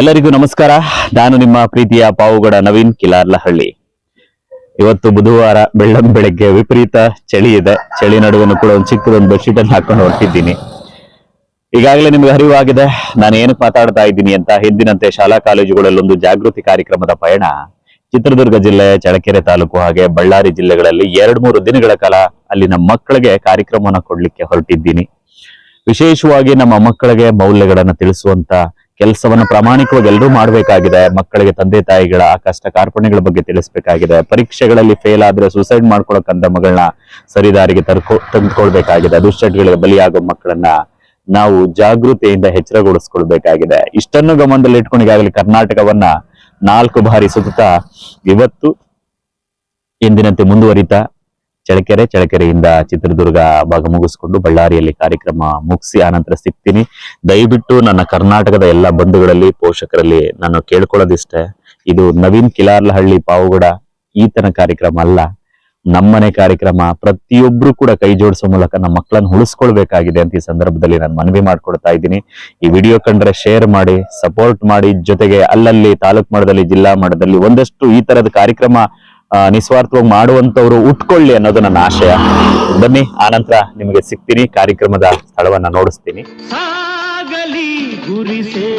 ಎಲ್ಲರಿಗೂ ನಮಸ್ಕಾರ. ನಾನು ನಿಮ್ಮ ಪ್ರೀತಿಯ ಪಾವುಗಡ ನವೀನ್ ಕಿಲಾರ್ಲಹಳ್ಳಿ. ಇವತ್ತು ಬುಧವಾರ ಬೆಳ್ಳಂ ಬೆಳಗ್ಗೆ ವಿಪರೀತ ಚಳಿ ಇದೆ. ಚಳಿ ನಡುವನ್ನು ಕೂಡ ಒಂದು ಚಿಕ್ಕದೊಂದು ಬೆಡ್ಶೀಟ್ ಅನ್ನು ಹಾಕೊಂಡು ಹೊರಟಿದ್ದೀನಿ. ಈಗಾಗಲೇ ನಿಮ್ಗೆ ಅರಿವಾಗಿದೆ, ನಾನು ಏನಕ್ಕೆ ಮಾತಾಡ್ತಾ ಇದ್ದೀನಿ ಅಂತ ಹಿಂದಿನಂತೆ ಶಾಲಾ ಕಾಲೇಜುಗಳಲ್ಲಿ ಒಂದು ಜಾಗೃತಿ ಕಾರ್ಯಕ್ರಮದ ಪಯಣ. ಚಿತ್ರದುರ್ಗ ಜಿಲ್ಲೆ ಚಳಕೆರೆ ತಾಲೂಕು ಹಾಗೆ ಬಳ್ಳಾರಿ ಜಿಲ್ಲೆಗಳಲ್ಲಿ ಎರಡ್ ಮೂರು ದಿನಗಳ ಕಾಲ ಅಲ್ಲಿನ ಮಕ್ಕಳಿಗೆ ಕಾರ್ಯಕ್ರಮವನ್ನು ಕೊಡ್ಲಿಕ್ಕೆ ಹೊರಟಿದ್ದೀನಿ. ವಿಶೇಷವಾಗಿ ನಮ್ಮ ಮಕ್ಕಳಿಗೆ ಮೌಲ್ಯಗಳನ್ನ ತಿಳಿಸುವಂತ ಕೆಲಸವನ್ನು ಪ್ರಾಮಾಣಿಕವಾಗಿ ಎಲ್ಲರೂ ಮಾಡಬೇಕಾಗಿದೆ. ಮಕ್ಕಳಿಗೆ ತಂದೆ, ತಾಯಿಗಳ ಕಷ್ಟ ಕಾರ್ಪಣ್ಯಗಳ ಬಗ್ಗೆ ತಿಳಿಸಬೇಕಾಗಿದೆ. ಪರೀಕ್ಷೆಗಳಲ್ಲಿ ಫೇಲ್ ಆದ್ರೆ ಸುಸೈಡ್ ಮಾಡ್ಕೊಳಕ್ಕಂತ ಮಗಳನ್ನ ಸರಿದಾರಿಗೆ ತರ್ಕೊ ತಂದ್ಕೊಳ್ಬೇಕಾಗಿದೆ ದುಶ್ಚಟಗಳಿಗೆ ಬಲಿಯಾಗೋ ಮಕ್ಕಳನ್ನ ನಾವು ಜಾಗೃತಿಯಿಂದ ಎಚ್ಚರಗೊಳಿಸ್ಕೊಳ್ಬೇಕಾಗಿದೆ. ಇಷ್ಟನ್ನು ಗಮನದಲ್ಲಿ ಇಟ್ಕೊಂಡು ಈಗಾಗಲೇ ಕರ್ನಾಟಕವನ್ನ ನಾಲ್ಕು ಬಾರಿ ಸುತ್ತ ಇವತ್ತು ಎಂದಿನಂತೆ ಮುಂದುವರಿತಾ ಚಳ್ಳಕೆರೆ ಚಳಕೆರೆಯಿಂದ ಚಿತ್ರದುರ್ಗ ಭಾಗ ಮುಗಿಸ್ಕೊಂಡು ಬಳ್ಳಾರಿಯಲ್ಲಿ ಕಾರ್ಯಕ್ರಮ ಮುಗಿಸಿ ಆನಂತರ ಸಿಗ್ತೀನಿ. ದಯವಿಟ್ಟು ನನ್ನ ಕರ್ನಾಟಕದ ಎಲ್ಲ ಬಂಧುಗಳಲ್ಲಿ, ಪೋಷಕರಲ್ಲಿ ನಾನು ಕೇಳ್ಕೊಳ್ಳೋದಿಷ್ಟೇ. ಇದು ನವೀನ್ ಕಿಲಾರ್ಲಹಳ್ಳಿ ಪಾವುಗಡ ಈತನ ಕಾರ್ಯಕ್ರಮ ಅಲ್ಲ. ನಮ್ಮನೆ ಕಾರ್ಯಕ್ರಮ, ಪ್ರತಿಯೊಬ್ರು ಕೂಡ ಕೈ ಜೋಡಿಸೋ ಮೂಲಕ ನಮ್ಮ ಮಕ್ಕಳನ್ನ ಉಳಿಸ್ಕೊಳ್ಬೇಕಾಗಿದೆ ಅಂತ ಈ ಸಂದರ್ಭದಲ್ಲಿ ನಾನು ಮನವಿ ಮಾಡ್ಕೊಡ್ತಾ ಇದ್ದೀನಿ. ಈ ವಿಡಿಯೋ ಕಂಡ್ರೆ ಶೇರ್ ಮಾಡಿ ಸಪೋರ್ಟ್ ಮಾಡಿ, ಜೊತೆಗೆ ಅಲ್ಲಲ್ಲಿ ತಾಲೂಕ್ ಮಟ್ಟದಲ್ಲಿ, ಜಿಲ್ಲಾ ಮಟ್ಟದಲ್ಲಿ ಒಂದಷ್ಟು ಈ ತರದ ಕಾರ್ಯಕ್ರಮ ನಿಸ್ವಾರ್ಥವಾಗಿ ಮಾಡುವಂತವ್ರು ಉಟ್ಕೊಳ್ಳಿ ಅನ್ನೋದು ನನ್ನ ಆಶಯ. ಬನ್ನಿ ಆನಂತರ ನಿಮಗೆ ಸಿಗ್ತೀನಿ. ಕಾರ್ಯಕ್ರಮದ ಸ್ಥಳವನ್ನ ನೋಡಿಸ್ತೀನಿ. ಗುರಿಸೇ